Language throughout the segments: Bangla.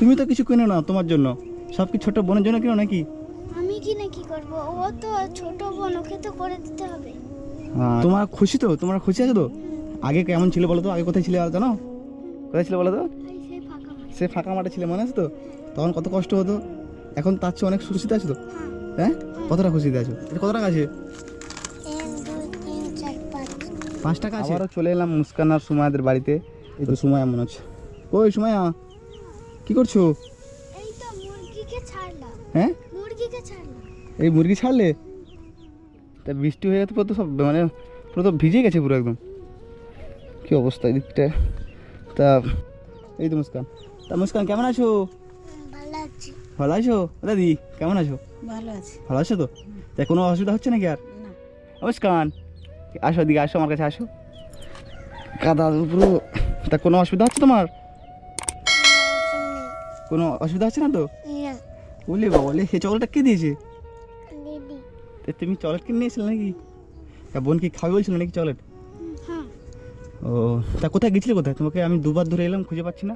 তুমি তো কিছু কিনো না তোমার জন্য। সব কি ছোট বোনের জন্য কিনো নাকি? আমি কিনে কি করব? ও তো ছোট বোন ওকে তো করে দিতে হবে। হ্যাঁ, তোমার খুশি তো? তোমার খুশি আছে তো? আগে কেমন ছিল বলো তো? আগে কোথায় ছিলে আর জানো? কোথায় ছিল বলো তো? সে ফাঁকা মাঠে। ছিল মনে আছে তো? তখন কত কষ্ট হতো? এখন তার চেয়ে অনেক খুশিতে আছো তো? হ্যাঁ। কতটা খুশিতে আছো? এটা কত টাকা আছে? পাঁচ। টাকা আছে? আবারও চলে এলাম মুস্কান আর সুমায়াদের বাড়িতে। এই তো সুমায়া মনে হচ্ছে। ওই সুমায়া কি করছ? এই তো মুরগিকে ছাড়লাম। হ্যাঁ? মুরগিকে ছাড়লাম। এই মুরগি ছাড়লে? তা বৃষ্টি হয়ে গেছে পুরো তো সব মানে পুরো তো ভিজে গেছে পুরো একদম। কি অবস্থা এদিকটা? তা এই তো মুস্কান। তা মুস্কান কেমন আছো? ভালো আছি। ভালো আছো? দাদি কেমন আছো? ভালো আছে। ভালো আছো তো? তা কোনো অসুবিধা হচ্ছে নাকি আর? মুস্কান আসো দিকে আসো আমার কাছে আসো। কাদা পুরো তা কোনো অসুবিধা হচ্ছে তোমার? কোনো অসুবিধা হচ্ছে না তো? বলে বাবা বলে সে চকলেটটা কে দিয়েছে? তা তুমি চকলেট কিনে নিয়েছিলে নাকি? তা বোন কি খাবে বলছিল নাকি চকলেট? হ্যাঁ। ও তা কোথায় গেছিলে কোথায়? তোমাকে আমি দুবার ধরে এলাম খুঁজে পাচ্ছি না।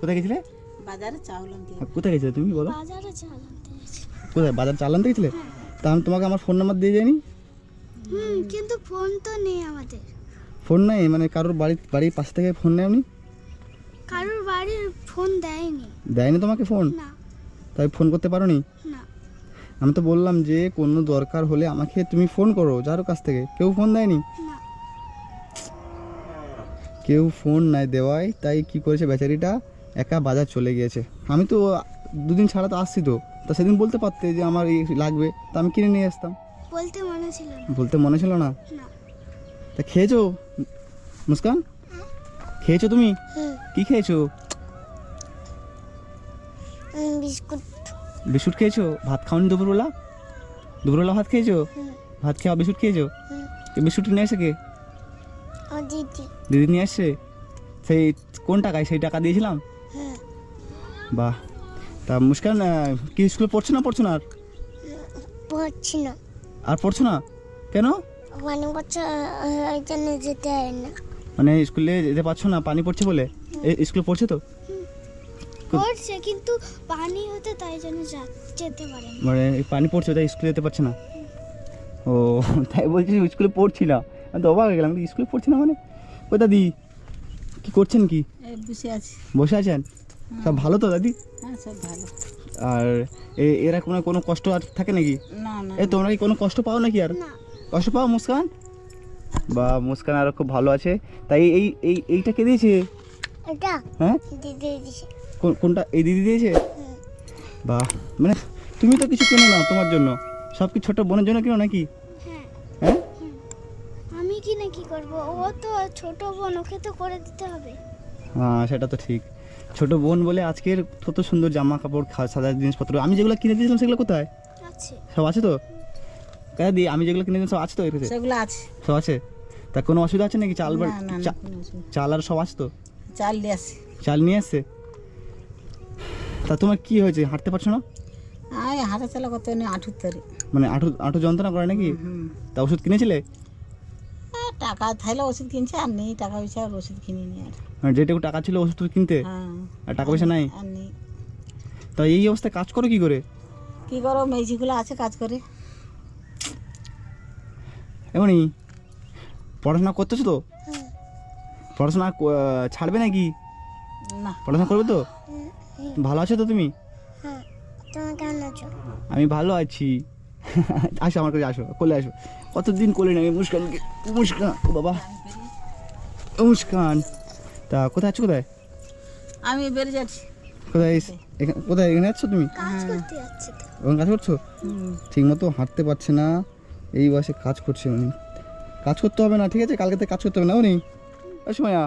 কোথায় গেছিলে? বাজারে চাউল। আর কোথায় গেছিলে তুমি বলো। কোথায় বাজার চাল আনতে গেছিলে? তা আমি তোমাকে আমার ফোন নাম্বার দিয়ে যাইনি হুম কিন্তু ফোন তো নেই আমাদের। ফোন নাই মানে কারোর বাড়ি বাড়ির পাশ থেকে ফোন নেই আপনি কারোর বাড়ির ফোন দেয়নি। দেয়নি তোমাকে ফোন? না। তাই ফোন করতে পারো নি। না আমি তো বললাম যে কোনো দরকার হলে আমাকে তুমি ফোন করো যারও কাছ থেকে। কেউ ফোন দেয়নি? না। কেউ ফোন নাই দেওয়ায় তাই কি করেছে বেচারিটা? একা বাজার চলে গিয়েছে। আমি তো দুদিন ছাড়া তো আসছি তো। তা সেদিন বলতে পারতে যে আমার এই লাগবে। তা আমি কিনে নিয়ে আসতাম। বলতে মনে ছিল না। বলতে মনে ছিল না? না। তা খেয়েছো? মুস্কান? খেয়েছো তুমি? হুম কি খেয়েছো? বিস্কুট। বিস্কুট খেয়েছো? ভাত খাওনি দুপুরবেলা? দুপুরবেলা ভাত খেয়েছো? ভাত খেয়ে বিস্কুট খেয়েছো? বিস্কুট নিয়ে আসে কে? দিদি। নিয়ে আসছে সেই কোন টাকায়? সেই টাকা দিয়েছিলাম? বাহ। তা মুস্কান কি স্কুলে পড়ছো না পড়ছো না আর? পড়ছি না। আর পড়ছো না? কেন? অনেক বছর ওই জন্য যেতে হয় না। মানে স্কুলে যেতে পারছ না? পানি পড়ছে বলে? স্কুলে পড়ছে তো? পড়ছে কিন্তু পানি হতে তাই জন্য যেতে পারে না। মানে পানি পড়ছে তাই স্কুলে যেতে পারছে না। ও তাই বলছি স্কুলে পড়ছি না। আমি তো অবাক হয়ে গেলাম স্কুলে পড়ছি না মানে? ও দাদি কি করছেন কি? বসে আছি। বসে আছেন? সব ভালো তো দাদি? হ্যাঁ সব ভালো। আর এ- এরা কোনো কোনো কষ্ট আর থাকে নাকি? না না এ তোমরা কি কোনো কষ্ট পাও নাকি আর? কষ্ট পাও মুস্কান? বা মুস্কান আরও খুব ভালো আছে। তাই এই এই এইটা কে দিয়েছে? এটা হ্যাঁ? দিদি কোনটা? এই দিদি দিয়েছে। বা মানে তুমি তো কিছু কেনো না তোমার জন্য? সব কি ছোট বোনের জন্য কিনো নাকি? হ্যাঁ। হ্যাঁ? আমি কিনে কি করব? ও তো ছোট বোন ওকে তো করে দিতে হবে। হ্যাঁ সেটা তো ঠিক। ছোট বোন বলে আজকের কত সুন্দর জামা কাপড় সাজার জিনিসপত্র। আমি যেগুলো কিনে দিয়েছিলাম সেগুলো কোথায়? আছে। সব আছে তো? কাজা দি আমি যেগুলো কিনে দিয়েছিলাম সব আছে তো এর কাছে? সেগুলো আছে। সব আছে? তা কোনো অসুবিধা আছে নাকি? চাল না না না চাল আর সব আছে তো? চাল দিয়ে আসি। চাল নিয়ে আসছে? তা তোমার কি হয়েছে? হাঁটতে পারছ না? আয় হাতে চালা করতে নেই আঠুর তরে। মানে আঁটু আঁটু যন্ত্রণা করে নাকি? তা ওষুধ কিনেছিলে? টাকা থাইলে ওষুধ কিনছে আর নেই টাকা পয়সা আর ওষুধ কিনে নি আর। মানে যেটুকু টাকা ছিল ওষুধ কিনতে? হ্যাঁ। আর টাকা পয়সা নাই? আর নেই। তা এই অবস্থায় কাজ করো কি করে? কি করো মেজিগুলো আছে কাজ করে। এমনই পড়াশোনা করতেছো তো? পড়াশোনা ক- আহ, ছাড়বে নাকি? না। পড়াশোনা করবে তো? হুম, ভালো আছো তো তুমি? হ্যাঁ আছো? আমি ভালো আছি। আসো আমার কাছে আসো কোলে আসো। কতদিন কোলে নেই মুস্কানকে মুস্কান ও বাবা। মুস্কান। তা কোথায় আছো কোথায়? আমি বেরিয়ে যাচ্ছি। কোথায় কোথায় এখানে আছো তুমি? কাজ করতে যাচ্ছে তো। ওখানে কাজ করছ? ঠিক মতো হাঁটতে পারছে না। এই বয়সে কাজ করছে উনি। কাজ করতে হবে না ঠিক আছে? কালকে থেকে কাজ করতে হবে না উনি? ওই সময়য়া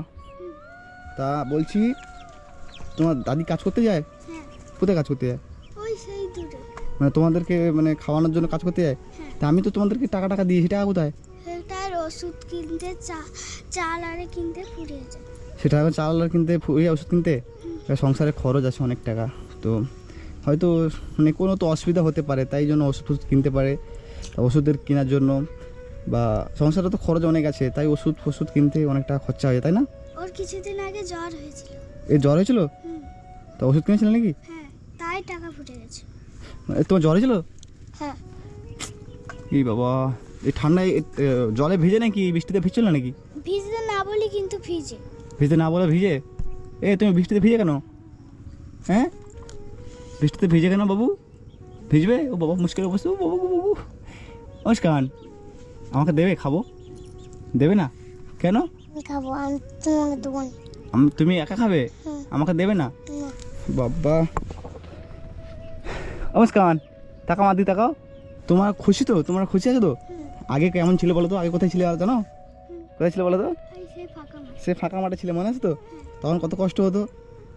তা বলছি তোমার দাদি কাজ করতে যায়? হ্যাঁ। কোথায় কাজ করতে যায়? ওই সেই দূরে মানে তোমাদেরকে মানে খাওয়ানোর জন্য কাজ করতে যায়? হ্যাঁ। তা আমি তো তোমাদেরকে টাকা টাকা দিয়েছি টাকা কোথায়? সেটার ওষুধ কিনতে চা চাল আরে কিনতে ফুরিয়ে যায়। সেটা এখন চাল আর কিনতে ওষুধ কিনতে? সংসারে খরচ আছে অনেক টাকা তো হয়তো মানে কোনো তো অসুবিধা হতে পারে তাই জন্য ওষুধ কিনতে পারে। ওষুধের কেনার জন্য বা সংসারে তো খরচ অনেক আছে তাই ওষুধ ফষুধ কিনতে অনেক টাকা খরচা হয়ে যায় তাই না? ওর কিছুদিন আগে জ্বর হয়েছিল। এই জ্বর হয়েছিল? তা ওষুধ কিনেছিলে নাকি? হ্যাঁ তাই টাকা ফুটে গেছে। এ, তোমার জ্বরে ছিল হ্যাঁ। এই বাবা এই ঠান্ডায় এ, এ, জলে ভিজে নাকি বৃষ্টিতে ভিজছিল নাকি? ভিজতে না বলি কিন্তু ভিজে। ভিজতে না বলে ভিজে? এ তুমি বৃষ্টিতে ভিজে কেন? হ্যাঁ? বৃষ্টিতে ভিজে কেন বাবু? ভিজবে? ও বাবা মুশকিল বসে ও বাবু বাবু মুস্কান আমাকে দেবে? খাব? দেবে না? কেন? খাব আমি তোমাকে দেবো তুমি একা খাবে? আমাকে দেবে না? বাবা। নমস্কার টাকা মাদি তাকাও। তোমার খুশি তো? তোমার খুশি আছে তো? আগে কেমন ছিল বলো তো? আগে কোথায় ছিল আর জানো কোথায় ছিল বলো তো? সে ফাঁকা মাঠে। ছিলে মনে আছে তো? তখন কত কষ্ট হতো?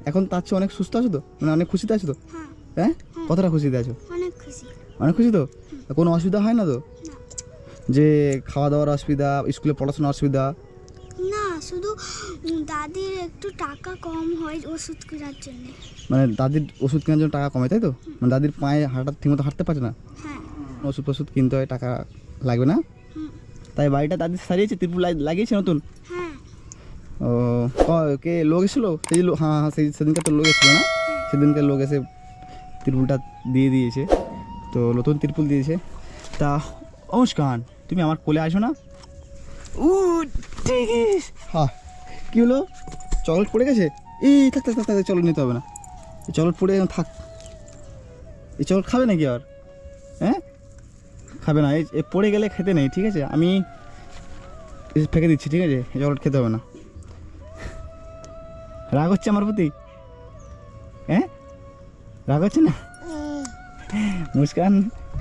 এখন তার চেয়ে অনেক সুস্থ আছো তো? মানে অনেক খুশিতে আছো তো? হ্যাঁ। হ্যাঁ? কতটা খুশিতে আছো? অনেক খুশি। তো? কোনো অসুবিধা হয় না তো? যে খাওয়া দাওয়ার অসুবিধা স্কুলে পড়াশোনার অসুবিধা? না শুধু দাদির একটু টাকা কম হয় ওষুধ কেনার জন্য। মানে দাদির ওষুধ কেনার জন্য টাকা কমে তাই তো? মানে দাদির পায়ে হাঁটা ঠিকমতো হাঁটতে পারছে না? হ্যাঁ। ওষুধ ফষুধ কিনতে হয় টাকা লাগবে না? তাই বাড়িটা দাদি সারিয়েছে ত্রিপুল লাগিয়েছে নতুন? হ্যাঁ। ও কে লোক এসেছিল? সেই যে হ্যাঁ হ্যাঁ সেই সেদিনকে তো লোক এসেছিল না? সেদিনকে লোক এসে ত্রিপুলটা দিয়ে দিয়েছে। তো নতুন ত্রিপুল দিয়েছে। তা অনুষ্ঠান তুমি আমার কোলে আসো না? উ ঠিক হ্যাঁ। কী হলো? চকলেট পড়ে গেছে? এই থাক থাক থাক চকলেট নিতে হবে না। এই চকলেট পড়ে এখন থাক। এই চকলেট খাবে নাকি আর? হ্যাঁ? খাবে না, এই পড়ে গেলে খেতে নেই, ঠিক আছে? আমি ফেঁকে দিচ্ছি, ঠিক আছে? এই চকলেট খেতে হবে না। রাগ হচ্ছে আমার প্রতি? হ্যাঁ? রাগ হচ্ছে না? মুস্কান,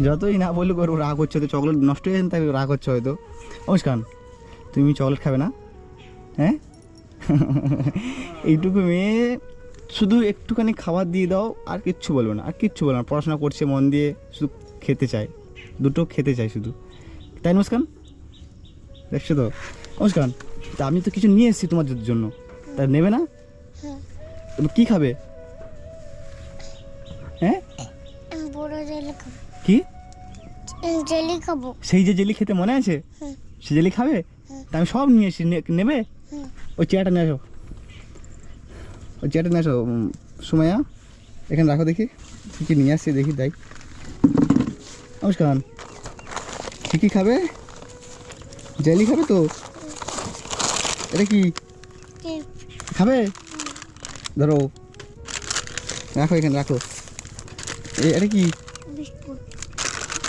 যতই না বলুক ওর রাগ হচ্ছে তো চকলেট নষ্ট হয়ে তাই রাগ হচ্ছে হয়তো। মুস্কান, তুমি চকলেট খাবে না? হ্যাঁ? এইটুকু মেয়ে শুধু একটুখানি খাবার দিয়ে দাও আর কিচ্ছু বলবে না আর কিচ্ছু বলবে না। পড়াশোনা করছে মন দিয়ে শুধু খেতে চায়। দুটো খেতে চায় শুধু। তাই মুস্কান দেখছ তো? মুস্কান তা আমি তো কিছু নিয়ে এসেছি তোমার জন্য। তা নেবে না? হ্যাঁ। তুমি কী খাবে? হ্যাঁ? কি? জেলি খাব। সেই যে জেলি খেতে মনে আছে? সে জেলি খাবে? তা আমি সব নিয়ে এসেছি। নেবে। ওই চেয়ারটা নিয়ে আসো। ওই চেয়ারটা নিয়ে আসো উম, সুমাইয়া এখানে রাখো দেখি। কী কী নিয়ে আসছি দেখি তাই নমস্কার কী কী খাবে? জেলি খাবে তো? এটা কি? খাবে? ধরো রাখো এখানে রাখো। এটা কি?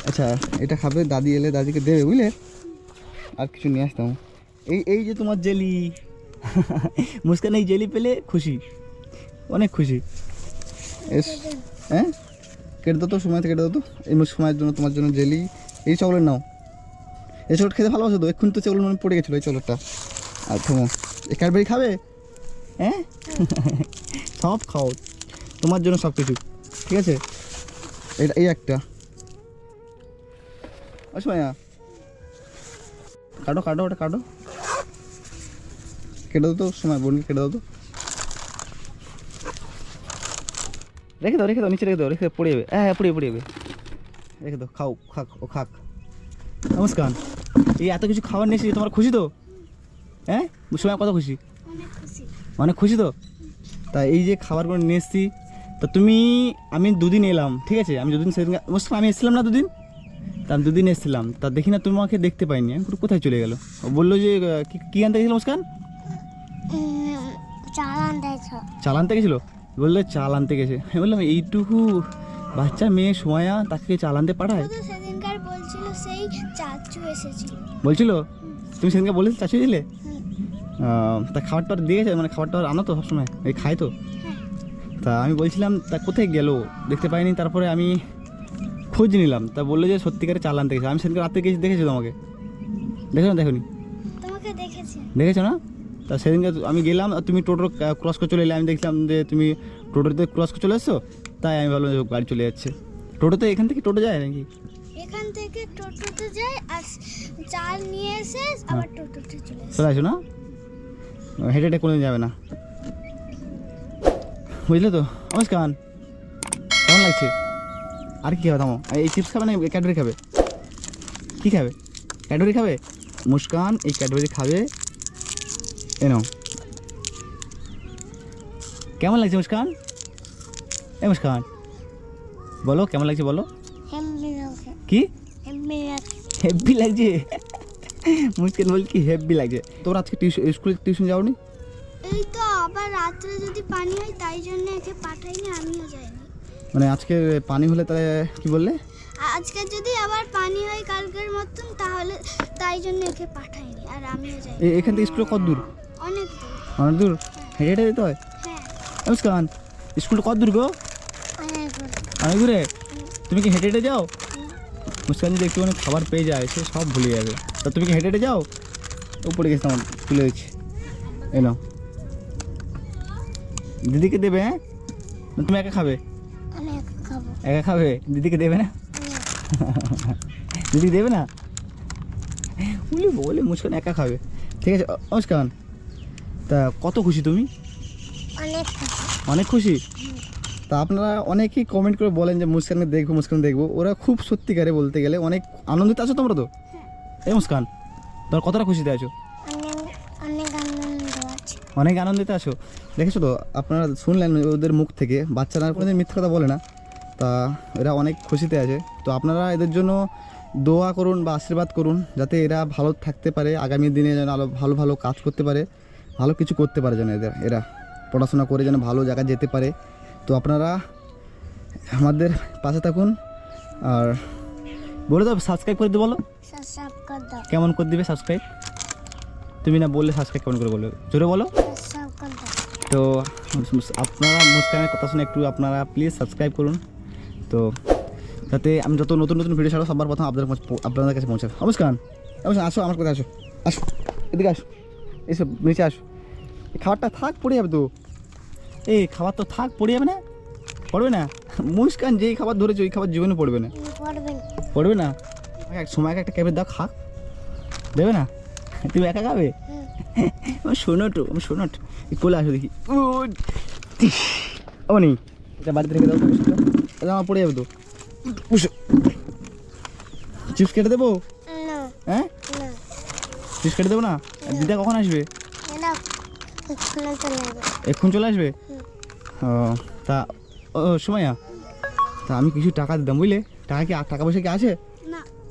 আচ্ছা এটা খাবে দাদি এলে দাদিকে দেবে বুঝলে? আর কিছু নিয়ে আসতাম। এই এই যে তোমার জেলি। মুস্কান এই জেলি পেলে খুশি। অনেক খুশি। এস হ্যাঁ? কেটে দাও তো, সময় কেটে দাও তো। এই সময়ের জন্য, তোমার জন্য জেলি। এই চকলেট নাও। এই চকলেট খেতে ভালোবাসো তো? এক্ষুনি তো চকলেট মানে পড়ে গেছিল, এই চকলেটটা আর থামো। এই ক্যাডবেরি খাবে? হ্যাঁ? সব খাও। তোমার জন্য সব কিছু। ঠিক আছে? এটা এই একটা। অসময়া কাটো কাটো, ওটা কাটো। কেটে দাও তো সময় বোনকে কেটে দাও তো। রেখে দাও রেখে দাও নিচে রেখে দাও রেখে পড়ে যাবে। হ্যাঁ হ্যাঁ পড়ে যাবে, পড়ে যাবে। রেখে দাও খাও খাক ও খাক। নমস্কার। এই এত কিছু খাবার নিয়েছি তোমার খুশি তো? হ্যাঁ? সময় কত খুশি? অনেক খুশি। তো? তা এই যে খাবারগুলো নিয়ে এসেছি তা তুমি আমি দুদিন এলাম ঠিক আছে? আমি দুদিন সেদিন মুসকান আমি এসেছিলাম না দুদিন? তা আমি দুদিন এসেছিলাম। তা দেখি না তোমাকে দেখতে পাইনি। আমি কোথায় চলে গেল? বলল যে কি- কি আনতে গেছিল মুস্কান? চাল আনতে গেছিল। বলল চাল আনতে গেছে। আমি বললাম এইটুকু বাচ্চা মেয়ে সময়া তাকে চাল আনতে পাঠায়? সেদিনকার বলছিল সেই চাচু এসেছিল। বলছিল? তুমি সেদিনকে বলেছিলে চাষি দিলে তা খাবারটা দিয়েছে? মানে খাবারটা আনো তো সবসময়? এই খায় তো? হ্যাঁ। তা আমি বলছিলাম তা কোথায় গেল? দেখতে পাইনি। তারপরে আমি খোঁজ নিলাম। তা বলল যে সত্যিকারে চাল আনতে গেছে। আমি সেদিনকে রাতে গেছি দেখেছ তোমাকে। দেখো না? দেখোনি? তোমাকে দেখেছি। দেখেছ না? তা সেদিনকে আমি গেলাম আর তুমি টোটো ক্রস করে চলে এলে আমি দেখলাম যে তুমি টোটোতে ক্রস করে চলে এসছো তাই আমি ভাবলাম যে গাড়ি চলে যাচ্ছে। টোটোতে এখান থেকে টোটো যায় নাকি? এখান থেকে টোটোতে যাই আর চাল নিয়ে এসে আবার টোটোতে চলে চলে আসো না? হেঁটে হেঁটে কোনো যাবে না। বুঝলে তো? নমস্কার কেমন লাগছে? আর কি খাবে থামো। এই চিপস খাবে না ক্যাডবেরি খাবে? কি খাবে? ক্যাডবেরি খাবে? মুস্কান এই ক্যাডবেরি খাবে। এনো কেমন লাগছে মুস্কান? এ মুস্কান বলো কেমন লাগছে বলো। কি? হেভি লাগছে। মুস্কান বল কি হেভি লাগছে? তোর আজকে টিউশন স্কুলে টিউশন যাওনি? এই তো আবার রাত্রে যদি পানি হয় তাই জন্য একে পাঠাইনি আমিও যাইনি। মানে আজকে পানি হলে তাহলে কি বললে? আজকে যদি আবার পানি হয় কালকের মতন তাহলে তাই জন্য একে পাঠাইনি আর আমিও যাইনি। এখান থেকে স্কুলে কত দূর? অনেক দূর। অনেক দূর? হেঁটে হেঁটে যেতে হয়? হ্যাঁ। এ মুস্কান স্কুলটা কত দূর গো? অনেক দূর। অনেক দূরে? তুমি কি হেঁটে হেঁটে যাও? মুস্কান যদি একটুখানি খাবার পেয়ে যায় সে সব ভুলে যাবে। তা তুমি কি হেঁটে হেঁটে যাও? উপরে গেছে আমার তুলে দিচ্ছি। এই নাও। দিদিকে দেবে হ্যাঁ? না তুমি একা খাবে? অনেক খাব। একা খাবে? দিদিকে দেবে না? দিদি দেবে না? বলি বলে মুস্কান একা খাবে। ঠিক আছে অ- মুস্কান তা কত খুশি তুমি? অনেক অনেক খুশি? তা আপনারা অনেকেই কমেন্ট করে বলেন যে মুস্কানকে দেখব মুস্কান দেখব। ওরা খুব সত্যিকারে বলতে গেলে অনেক আনন্দিত আছো তোমরা তো? এই মুস্কান তোমরা কতটা খুশিতে আছে? অনেক আনন্দিত আছো। দেখেছ তো আপনারা শুনলেন ওদের মুখ থেকে বাচ্চারা কোনোদিন মিথ্যা কথা বলে না। তা এরা অনেক খুশিতে আছে। তো আপনারা এদের জন্য দোয়া করুন বা আশীর্বাদ করুন যাতে এরা ভালো থাকতে পারে আগামী দিনে যেন আরও ভালো ভালো কাজ করতে পারে। ভালো কিছু করতে পারে যেন এদের এরা পড়াশোনা করে যেন ভালো জায়গায় যেতে পারে। তো আপনারা আমাদের পাশে থাকুন আর বলে দাও সাবস্ক্রাইব করে দিতে বলো। কেমন করে দিবে সাবস্ক্রাইব তুমি না বললে সাবস্ক্রাইব কেমন করে বলবে জোরে বলো। তো আপনারা মুস্কানের কথা শুনে একটু আপনারা প্লিজ সাবস্ক্রাইব করুন। তো যাতে আমি যত নতুন নতুন ভিডিও ছাড়ো সবার প্রথম আপনাদের আপনাদের কাছে পৌঁছাবে। নমস্কার নমস্কার আসো আমার কাছে আসো আসো এদিকে আসো। এসো নিচে আসো। এই খাবারটা থাক পড়ে যাবে তো। এই খাবার তো থাক পড়ে যাবে না? পড়বে না? মুস্কান যেই খাবার ধরেছে ওই খাবার জীবনে পড়বে না। পড়বে না? এক সময় একটা ক্যাবের দাও খা। দেবে না? তুমি একা খাবে? আমার শোনট আমার শোনট কোলে আসো দেখি। ও নেই এটা বাড়িতে রেখে দাও এটা আমার পড়ে যাবে তো। চিপস কেটে দেবো? হ্যাঁ? চিপস কেটে দেবো না? আর দিদা কখন আসবে? এক্ষুন চলে আসবে। ও তা ও সুমাইয়া তা আমি কিছু টাকা দিতাম বুঝলে? টাকা কি টাকা পয়সা কি আছে?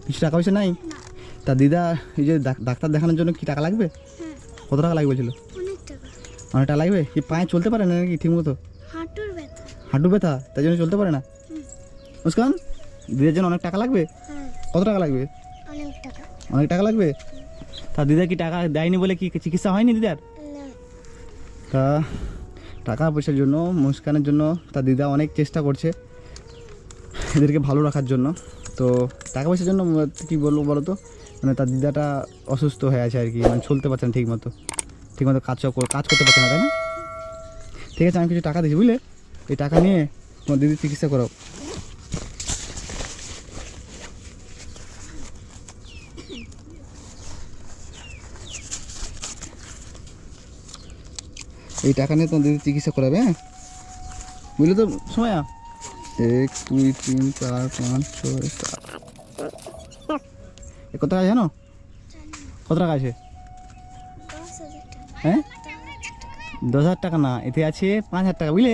কিছু টাকা পয়সা নাই? তা দিদা এই যে ডাক্তার দেখানোর জন্য কি টাকা লাগবে? কত টাকা লাগবে বলছিল? অনেক টাকা। লাগবে? কি পায়ে চলতে পারে না নাকি ঠিক মতো? হাঁটু ব্যথা। তাই জন্য চলতে পারে না? মুস্কান দিদার জন্য অনেক টাকা লাগবে? হ্যাঁ। কত টাকা লাগবে? অনেক টাকা। লাগবে? তা দিদা কি টাকা দেয়নি বলে কি চিকিৎসা হয়নি দিদার? তা টাকা পয়সার জন্য মুস্কানের জন্য তার দিদা অনেক চেষ্টা করছে এদেরকে ভালো রাখার জন্য। তো টাকা পয়সার জন্য কি বলব বলো তো? মানে তার দিদাটা অসুস্থ হয়ে আছে আর কি মানে চলতে পারছে না ঠিক মতো ঠিক মতো কাজ কাজ করতে পারছে না তাই না? ঠিক আছে আমি কিছু টাকা দিচ্ছি বুঝলে? এই টাকা নিয়ে তোমার দিদির চিকিৎসা করাও। এই টাকা নিয়ে তোমার দিদি চিকিৎসা করাবে হ্যাঁ? বুঝলে তো? সময়া। এক দুই তিন চার পাঁচ ছয় সাত। এ কত টাকা জানো? কত টাকা আছে? হ্যাঁ? দশ হাজার টাকা না এতে আছে পাঁচ হাজার টাকা বুঝলে?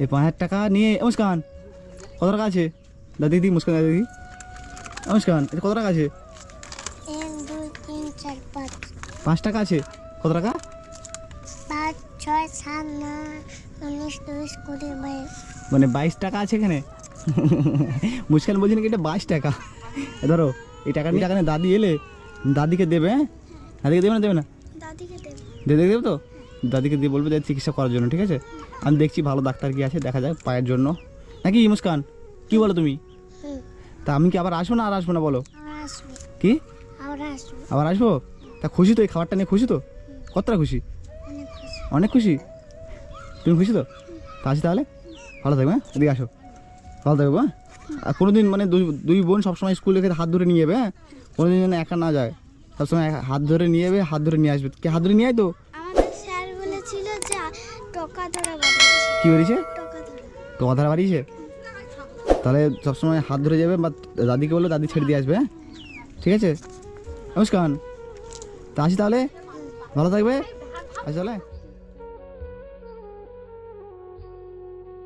এই পাঁচ হাজার টাকা নিয়ে মুস্কান কত টাকা আছে? দাদি দিদি মুস্কান দাদি এ মুস্কান এতে কত টাকা আছে? পাঁচ টাকা আছে? কত টাকা? সাত নয় উনিশ বিশ কুড়ি বাইশ মানে বাইশ টাকা আছে এখানে? মুস্কান বলছি নাকি এটা বাইশ টাকা? ধরো এই টাকা টাকা নিয়ে দাদি এলে দাদিকে দেবে হ্যাঁ? দাদিকে দেবে না দেবে না? দাদিকে দেব। দেবে তো? দাদিকে দিয়ে বলবে যে চিকিৎসা করার জন্য ঠিক আছে? আমি দেখছি ভালো ডাক্তার কি আছে দেখা যাক পায়ের জন্য। নাকি মুস্কান? কি বলো তুমি? তা আমি কি আবার আসব না আর আসব না বলো? কি? আবার আসব। তা খুশি তো এই খাবারটা নিয়ে খুশি তো? কতটা খুশি। অনেক খুশি? তুমি খুশি তো? তা আসি তাহলে? ভালো থাকবে হ্যাঁ? এদিকে আসো। ভালো থাকবে হ্যাঁ? আর কোনো দিন মানে দুই দুই বোন সবসময় স্কুল রেখে হাত ধরে নিয়ে যাবে হ্যাঁ? কোনো দিন যেন একা না যায়। সবসময় হাত ধরে নিয়ে যাবে হাত ধরে নিয়ে আসবে। কে হাত ধরে নিয়ে আয় তো? স্যার বলেছিল যে টকা ধরা কী বাড়িয়েছে তাহলে সবসময় হাত ধরে যাবে বা দাদিকে বলল দাদি ছেড়ে দিয়ে আসবে হ্যাঁ? ঠিক আছে? নমস্কার। তা আসি তাহলে? ভালো থাকবে? আসি তাহলে?